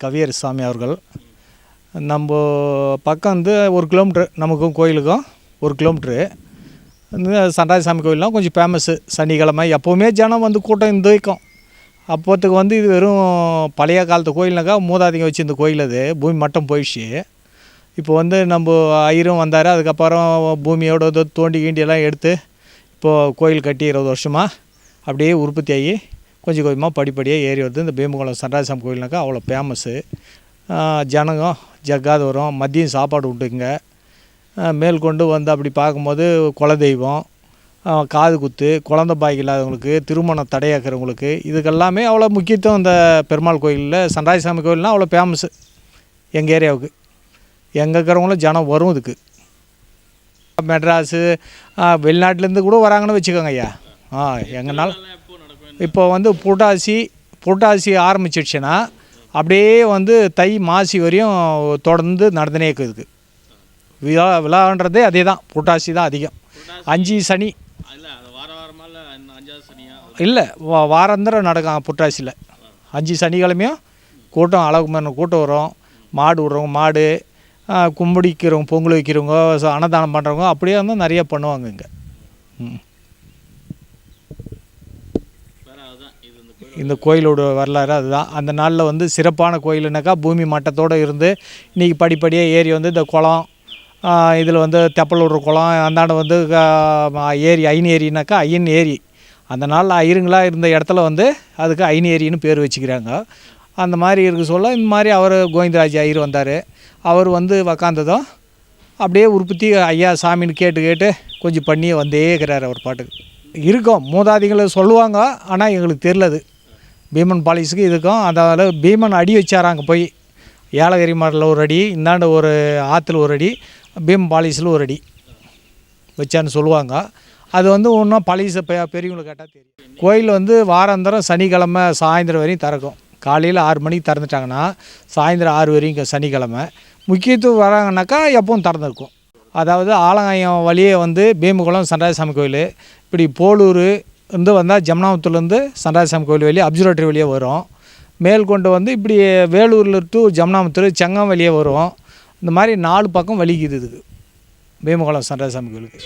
கவியர் சாமி அவர்கள் நம்ம பக்கம் வந்து ஒரு கிலோமீட்ரு நமக்கும் கோயிலுக்கும் ஒரு கிலோமீட்ரு இந்த சண்டாய சாமி கொஞ்சம் ஃபேமஸ்ஸு சனிக்கிழமை எப்போவுமே ஜனம் வந்து கூட்டம் இந்த வைக்கும் அப்போத்துக்கு வந்து இது வெறும் பழைய காலத்து கோயில்னாக்கா மூதாதிங்க வச்சு இந்த கோயில் அது பூமி மட்டம் போயிடுச்சு. இப்போ வந்து நம்ம ஐயரும் வந்தார். அதுக்கப்புறம் பூமியோட தோண்டி கீண்டி எல்லாம் எடுத்து இப்போது கோயில் கட்டி இருபது வருஷமாக அப்படியே உற்பத்தி ஆகி கொஞ்சம் கொஞ்சமாக படிப்படியாக ஏறி வருது. இந்த பீமகுளம் சண்டாசாமி கோயில்னாக்கா அவ்வளோ ஃபேமஸ்ஸு ஜனகம் ஜக்காது வரும் மதியம் சாப்பாடு உண்டுங்க. மேல் கொண்டு வந்து அப்படி பார்க்கும்போது குலதெய்வம் தெய்வம் காது குத்து குழந்த பாய்க்கு இல்லாதவங்களுக்கு திருமணம் தடையாக்கிறவங்களுக்கு இதுக்கெல்லாமே அவ்வளோ முக்கியத்துவம் இந்த பெருமாள் கோயிலில் சண்டாயசாமி கோயில்னால் அவ்வளோ ஃபேமஸ்ஸு எங்கள் ஏரியாவுக்கு. எங்கே இருக்கிறவங்களும் ஜனம் வரும் இதுக்கு. மெட்ராஸு வெளிநாட்டிலேருந்து கூட வராங்கன்னு வச்சுக்கோங்க ஐயா. ஆ எங்கனால இப்போ வந்து புரட்டாசி புரட்டாசி ஆரம்பிச்சிடுச்சுன்னா அப்படியே வந்து தை மாசி வரையும் தொடர்ந்து நடந்துனே இருக்குது. விழா விழான்றதே அதே தான். புரட்டாசி தான் அதிகம். அஞ்சு சனி. இல்லை வா வாரந்தரம் நடக்கும் புரட்டாசியில் அஞ்சு சனிக்கிழமையும் கூட்டம் அளவுக்கு மேலே கூட்டம் வரும். மாடு விட்றவங்க மாடு கும்பிடிக்கிறவங்க பொங்கல் வைக்கிறவங்க அன்னதானம் பண்ணுறவங்க அப்படியே வந்து நிறைய பண்ணுவாங்க இங்கே. அதுதான் இந்த கோயிலோட வரலாறு அதுதான். அந்த நாளில் வந்து சிறப்பான கோயிலுனாக்கா பூமி மட்டத்தோடு இருந்து இன்றைக்கி படிப்படியாக ஏறி வந்து இந்த குளம் இதில் வந்து தெப்பல் விடுற குளம் அந்தாண்ட வந்து ஏரி ஐன் ஏரினாக்கா ஐயன் ஏரி. அந்த நாளில் ஐயருங்களாக இருந்த இடத்துல வந்து அதுக்கு ஐன் ஏரின்னு பேர் வச்சுக்கிறாங்க. அந்த மாதிரி இருக்க சொல்ல இந்த மாதிரி அவர் கோவிந்தராஜ் ஐயர் வந்தார். அவர் வந்து உக்காந்ததும் அப்படியே உற்பத்தி ஐயா சாமின்னு கேட்டு கேட்டு கொஞ்சம் பண்ணி வந்தே இருக்கிறார் அவர் பாட்டுக்கு. இருக்கும் மூதாதிகளை சொல்லுவாங்க ஆனால் எங்களுக்கு தெரிலது. பீமன் பாலிஸுக்கு இதுக்கும் அதாவது பீமன் அடி வச்சாராங்க போய். ஏலகிரி மாடலில் ஒரு அடி இந்தாண்ட ஒரு ஆற்றுல ஒரு அடி பீமன் பாலிஸில் ஒரு அடி வச்சான்னு சொல்லுவாங்க. அது வந்து ஒன்றும் பழச பெ பெரியவங்களுக்கு கேட்டால் தெரியும் கோயில் வந்து வாராந்தரம் சனிக்கிழமை சாயந்தரம் வரையும் திறக்கும். காலையில் ஆறு மணிக்கு திறந்துட்டாங்கன்னா சாயந்தரம் ஆறு வரையும் சனிக்கிழமை. முக்கியத்துவம் வராங்கனாக்கா எப்பவும் திறந்துருக்கும். அதாவது ஆலங்காயம் வழியே வந்து பீமகுளம் சண்டாயசாமி கோயில் இப்படி போலூர் இருந்து வந்தால் ஜம்னாபுரத்துலேருந்து சண்டாயசாமி கோயில் வழியே அப்சர்வேட்டரி வழியே வரும். மேல் கொண்டு வந்து இப்படி வேலூரில் டு ஜம்னாபுத்தூர் செங்கம் வழியே வரும். இந்த மாதிரி நாலு பக்கம் வலிக்குது இதுக்கு. பீமகுளம் சண்டாயசாமி கோயிலுக்கு.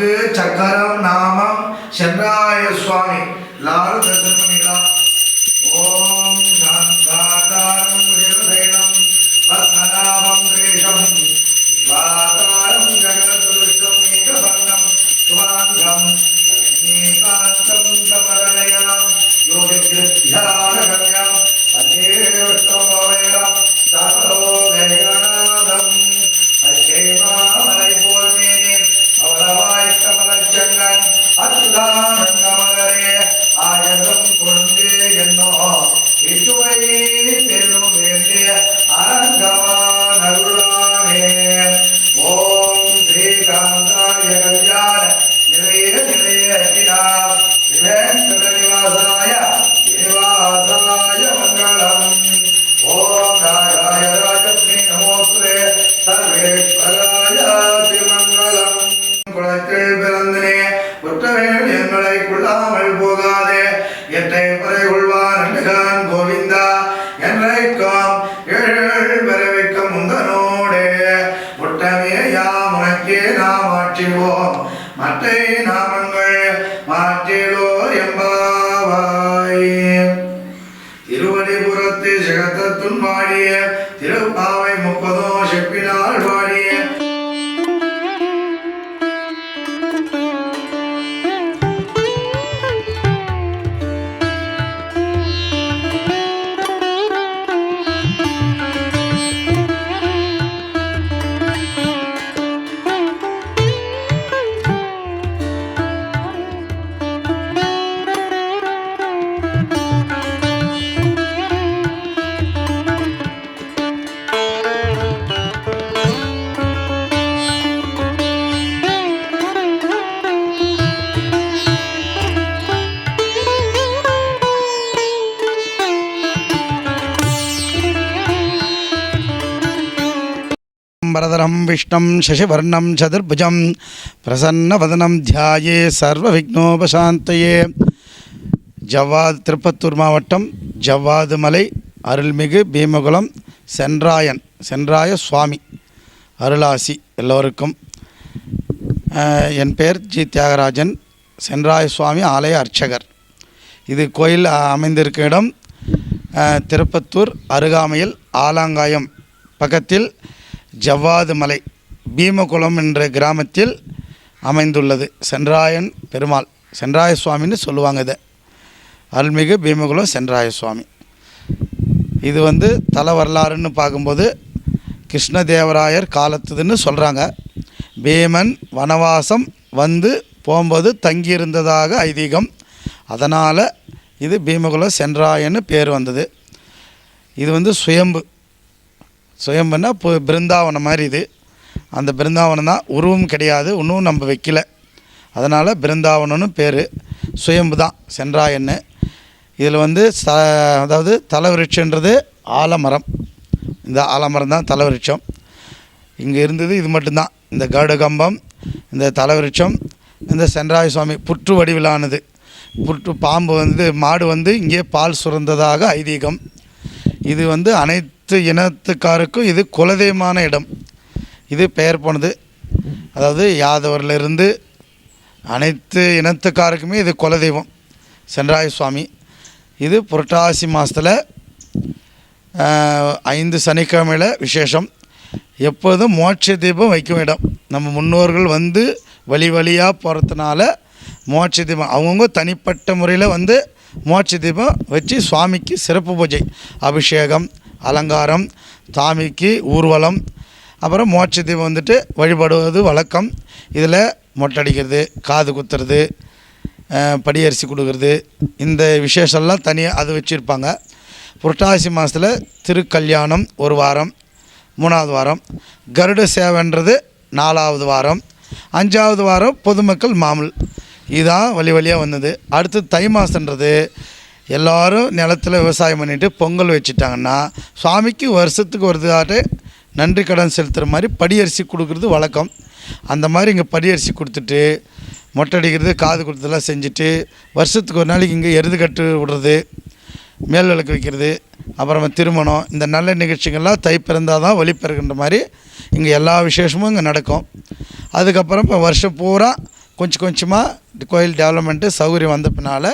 சங்கு சக்கரம் நாமம் சென்றாய சுவாமி எல்லாரும் தரிசனம் சர்வேஸ்வராய திருமங்கலம் குளத்தில் பிறந்தனே குற்றவேல் எங்களை கொள்ளாமல் போக வரதரம் விஷ்ணம் சசிவர்ணம் சதுர்புஜம் பிரசன்னவதனம் தியாயே சர்வ விக்னோபசாந்தையே ஜவ்வாது திருப்பத்தூர் மாவட்டம் ஜவ்வாது மலை அருள்மிகு பீமகுளம் சென்றாயன் சென்றாய சுவாமி அருளாசி எல்லோருக்கும். என் பெயர் ஜி. தியாகராஜன் சென்றாய சுவாமி ஆலய அர்ச்சகர். இது கோயில் அமைந்திருக்கும் இடம் திருப்பத்தூர் அருகாமையில் ஆலாங்காயம் பக்கத்தில் ஜவ்வாது மலை பீமகுளம் என்ற கிராமத்தில் அமைந்துள்ளது. சென்றாயன் பெருமாள் சென்றாய சுவாமின்னு சொல்லுவாங்க இதை. அருள்மிகு பீமகுளம் சென்றாய சுவாமி இது வந்து தல வரலாறுன்னு பார்க்கும்போது கிருஷ்ணதேவராயர் காலத்துதுன்னு சொல்கிறாங்க பீமன் வனவாசம் வந்து போகும்போது தங்கியிருந்ததாக ஐதீகம். அதனால் இது பீமகுலம் சென்றாயன்னு பேர் வந்தது. இது வந்து சுயம்பு. சுயம்புன்னா இப்போ பிருந்தாவனம் மாதிரி இது. அந்த பிருந்தாவனம் தான் உருவம் கிடையாது இன்னும் நம்ம வைக்கல. அதனால் பிருந்தாவனம்னு பேர். சுயம்பு தான் சென்றாயன்னு இதில் வந்து ச அதாவது தலவிருட்சன்றது ஆலமரம். இந்த ஆலமரம் தான் தலவிருட்சம். இங்கே இருந்தது இது மட்டும்தான். இந்த கருடகம்பம் இந்த தலவிருட்சம் இந்த சென்றாய சுவாமி புற்று வடிவிலானது. புற்று பாம்பு வந்து மாடு வந்து இங்கே பால் சுரந்ததாக ஐதீகம். இது வந்து அனைத்து அனைத்து இனத்துக்காருக்கும் இது குலதெய்வமான இடம். இது பெயர் போனது. அதாவது யாதவரிலிருந்து அனைத்து இனத்துக்காருக்குமே இது குலதெய்வம். சென்றாய சுவாமி. இது புரட்டாசி மாதத்தில் ஐந்து சனிக்கிழமையில் விசேஷம். எப்போதும் மோட்ச தீபம் வைக்கும் இடம். நம்ம முன்னோர்கள் வந்து வழி வழியாக போகிறதுனால மோட்ச தீபம் அவங்கவுங்க தனிப்பட்ட முறையில் வந்து மோட்ச தீபம் வச்சு சுவாமிக்கு சிறப்பு பூஜை அபிஷேகம் அலங்காரம் சாமிக்கு ஊர்வலம் அப்புறம் மோட்ச தீபம் வந்துட்டு வழிபடுவது வழக்கம். இதில் மொட்டடிக்கிறது காது குத்துறது படியரிசி கொடுக்கறது இந்த விசேஷம்லாம் தனியாக அது வச்சுருப்பாங்க. புரட்டாசி மாதத்தில் திருக்கல்யாணம் ஒரு வாரம் மூணாவது வாரம். கருட சேவைன்றது நாலாவது வாரம். அஞ்சாவது வாரம் பொதுமக்கள் மாமல். இதான் வழி வழியாக வந்தது. அடுத்து தை மாதன்றது எல்லாரும் நிலத்தில் விவசாயம் பண்ணிவிட்டு பொங்கல் வச்சுட்டாங்கன்னா சுவாமிக்கு வருஷத்துக்கு ஒரு தாட்டு நன்றி கடன் செலுத்துகிற மாதிரி படியரிசி கொடுக்குறது வழக்கம். அந்த மாதிரி இங்கே படியரிசி கொடுத்துட்டு மொட்டை அடிக்கிறது காது கொடுத்ததெல்லாம் செஞ்சுட்டு வருஷத்துக்கு ஒரு நாளைக்கு இங்கே எருது கட்டு விடுறது மேல் விளக்கு வைக்கிறது அப்புறமா திருமணம் இந்த நல்ல நிகழ்ச்சிகள்லாம் தை பிறந்தால் தான் வழிபிறகுன்ற மாதிரி இங்கே எல்லா விசேஷமும் இங்கே நடக்கும். அதுக்கப்புறம் இப்போ வருஷம் பூரா கொஞ்சம் கொஞ்சமாக கோயில் டெவலப்மெண்ட்டு சௌகரியம் வந்த பின்னால்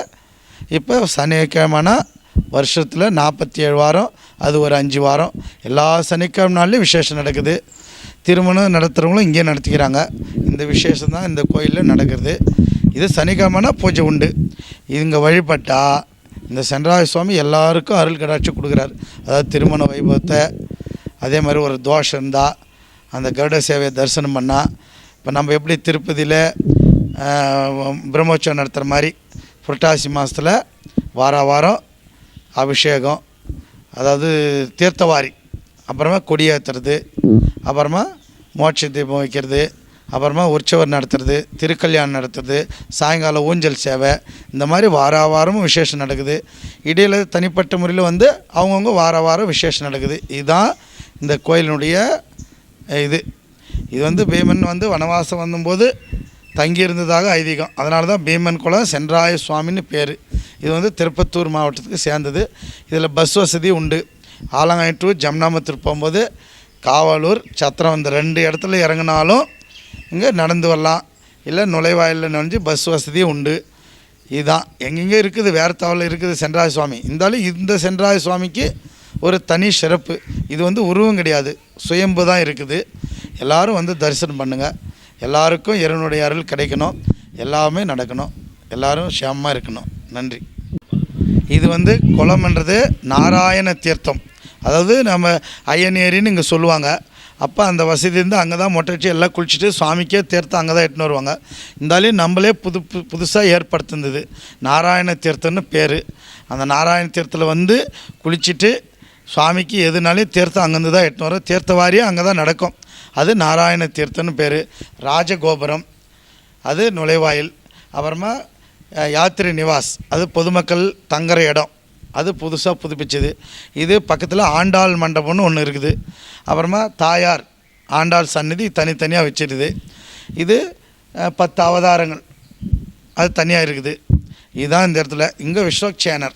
இப்போ சனிக்கிழமைனா வருஷத்தில் நாற்பத்தி ஏழு வாரம் அது ஒரு அஞ்சு வாரம். எல்லா சனிக்கிழமைனாலையும் விசேஷம் நடக்குது. திருமணம் நடத்துகிறவங்களும் இங்கேயே நடத்திக்கிறாங்க. இந்த விசேஷம் தான் இந்த கோயிலில் நடக்கிறது. இது சனிக்கிழமைனா பூஜை உண்டு. இங்கே வழிபட்டால் இந்த சென்றாய சுவாமி எல்லாருக்கும் அருள் கடாட்சி கொடுக்குறாரு. அதாவது திருமண வைபவத்தை அதே மாதிரி ஒரு தோஷம் இருந்தால் அந்த கருட சேவையை தரிசனம் பண்ணால் இப்போ நம்ம எப்படி திருப்பதியில் பிரம்மோற்சவம் நடத்துகிற மாதிரி புரட்டாசி மாதத்தில் வார வாரம் அபிஷேகம் அதாவது தீர்த்தவாரி அப்புறமா கொடியேற்றுறது அப்புறமா மோட்ச தீபம் வைக்கிறது அப்புறமா உற்சவர் நடத்துறது திருக்கல்யாணம் நடத்துறது சாயங்காலம் ஊஞ்சல் சேவை இந்த மாதிரி வார வாரமும் விசேஷம் நடக்குது. இடையில் தனிப்பட்ட முறையில் வந்து அவங்கவுங்க வார வாரம் விசேஷம் நடக்குது. இதுதான் இந்த கோயிலினுடைய இது. இது வந்து பீமன் வந்து வனவாசம் வந்தபோது தங்கியிருந்ததாக ஐதீகம். அதனால தான் பீமன் குளம் சென்றாய சுவாமின்னு பேர். இது வந்து திருப்பத்தூர் மாவட்டத்துக்கு சேர்ந்தது. இதில் பஸ் வசதி உண்டு. ஆலங்காய் டு ஜம்னாமத்தூர் போகும்போது காவலூர் சத்திரம் இந்த ரெண்டு இடத்துல இறங்கினாலும் இங்கே நடந்து வரலாம். இல்லை நுழைவாயிலில் நுழைஞ்சு பஸ் வசதியும் உண்டு. இதுதான் எங்கெங்கே இருக்குது? வேறு தவறில் இருக்குது சென்றாய சுவாமி இருந்தாலும் இந்த சென்றாய சுவாமிக்கு ஒரு தனி சிறப்பு. இது வந்து உருவம் கிடையாது. சுயம்பு தான் இருக்குது. எல்லோரும் வந்து தரிசனம் பண்ணுங்கள் எல்லாருக்கும் இறைவனுடைய அருள் கிடைக்கணும். எல்லாமே நடக்கணும். எல்லாரும் ஷேமமாக இருக்கணும். நன்றி. இது வந்து குளம்ன்றது நாராயண தீர்த்தம். அதாவது நம்ம ஐயனேரின்னு இங்கே சொல்லுவாங்க. அப்போ அந்த வசதி இருந்து அங்கே தான் மொட்டைச்சி எல்லாம் குளிச்சுட்டு சுவாமிக்கே தீர்த்தம் அங்கே தான் எட்டுன்னு வருவாங்க. இருந்தாலும் நம்மளே புது பு புதுசாக ஏற்படுத்திருந்தது. நாராயண தீர்த்தம்னு பேர். அந்த நாராயண தீர்த்தத்தில் வந்து குளிச்சுட்டு சுவாமிக்கு எதுனாலும் தீர்த்தம் அங்கேருந்து தான் எட்டுன்னு வரும். தீர்த்த தீர்த்தவாரியும் அங்கே தான் நடக்கும். அது நாராயண தீர்த்தம்னு பேர். ராஜகோபுரம். அது நுழைவாயில். அப்புறமா யாத்திரை நிவாஸ். அது பொதுமக்கள் தங்குற இடம். அது புதுசாக புதுப்பிச்சது. இது பக்கத்தில் ஆண்டாள் மண்டபம்னு ஒன்று இருக்குது. அப்புறமா தாயார் ஆண்டாள் சந்நிதி தனித்தனியாக வச்சிருது இது பத்து அவதாரங்கள். அது தனியாக இருக்குது. இதுதான் இந்த இடத்துல. இங்கே விஸ்வக்சேனர்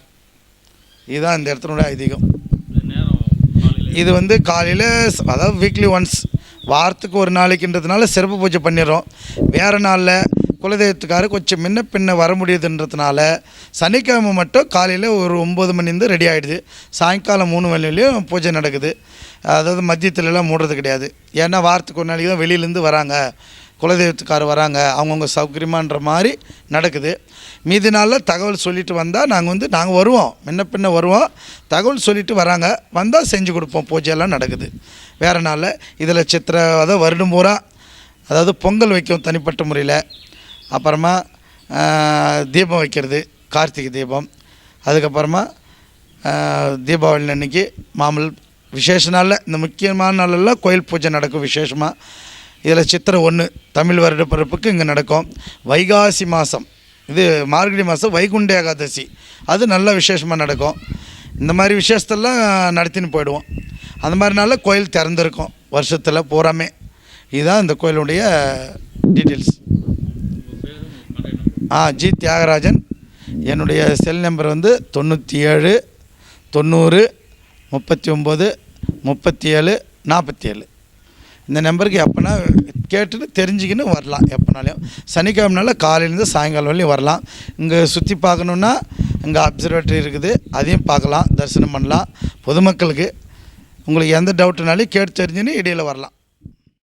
இதுதான் இந்த இடத்துனுடைய ஐதீகம். இது வந்து காலையில் அதாவது வீக்லி ஒன்ஸ் வாரத்துக்கு ஒரு நாளைக்குன்றதுனால சிறப்பு பூஜை பண்ணிடுறோம். வேறு நாளில் குலதெய்வத்துக்காரு கொஞ்சம் முன்ன பின்ன வர முடியுதுன்றதுனால சனிக்கிழமை மட்டும் காலையில் ஒரு ஒம்பது மணிலேருந்து ரெடி ஆகிடுது சாயங்காலம் மூணு மணிலையும் பூஜை நடக்குது. அதாவது மதியத்துலலாம் மூடுறது கிடையாது. ஏன்னா வாரத்துக்கு ஒரு நாளைக்கு தான் வெளியிலேருந்து வராங்க. குலதெய்வத்துக்கார் வராங்க அவங்கவுங்க சௌகரியமான்ற மாதிரி நடக்குது. மீதி நாளில் தகவல் சொல்லிட்டு வந்தால் நாங்கள் வந்து நாங்கள் வருவோம். முன்ன பின்ன வருவோம். தகவல் சொல்லிட்டு வராங்க. வந்தால் செஞ்சு கொடுப்போம். பூஜையெல்லாம் நடக்குது. வேறு நாளில் இதில் சித்திர அதாவது வருடம் பூரா அதாவது பொங்கல் வைக்கும் தனிப்பட்ட முறையில். அப்புறமா தீபம் வைக்கிறது கார்த்திகை தீபம். அதுக்கப்புறமா தீபாவளி அன்னைக்கு மாமல் விசேஷ நாளில் இந்த முக்கியமான நாளெல்லாம் கோயில் பூஜை நடக்கும் விசேஷமாக இதில் சித்திரை ஒன்று தமிழ் வருட பிறப்புக்கு இங்கே நடக்கும். வைகாசி மாதம் இது மார்கழி மாதம் வைகுண்ட ஏகாதசி. அது நல்ல விசேஷமாக நடக்கும். இந்த மாதிரி விசேஷத்தெல்லாம் நடத்தின்னு போயிடுவோம். அந்த மாதிரினால கோயில் திறந்திருக்கும். வருஷத்தில் பூராமே. இதுதான் இந்த கோயிலுடைய டீட்டெயில்ஸ். ஆ ஜி தியாகராஜன். என்னுடைய செல் நம்பர் வந்து தொண்ணூற்றி ஏழு தொண்ணூறு முப்பத்தி ஒம்பது முப்பத்தி ஏழு நாற்பத்தி ஏழு இந்த நம்பருக்கு எப்போனா கேட்டுன்னு தெரிஞ்சுக்கின்னு வரலாம். எப்போனாலையும் சனிக்கிழமைனால காலையிலேருந்து சாயங்காலம் வரையும் வரலாம். இங்கே சுற்றி பார்க்கணுன்னா இங்கே அப்சர்வேட்டரி இருக்குது. அதையும் பார்க்கலாம் தரிசனம் பண்ணலாம். பொதுமக்களுக்கு உங்களுக்கு எந்த டவுட்டுனாலும் கேட்டு தெரிஞ்சுன்னு இடையில் வரலாம்.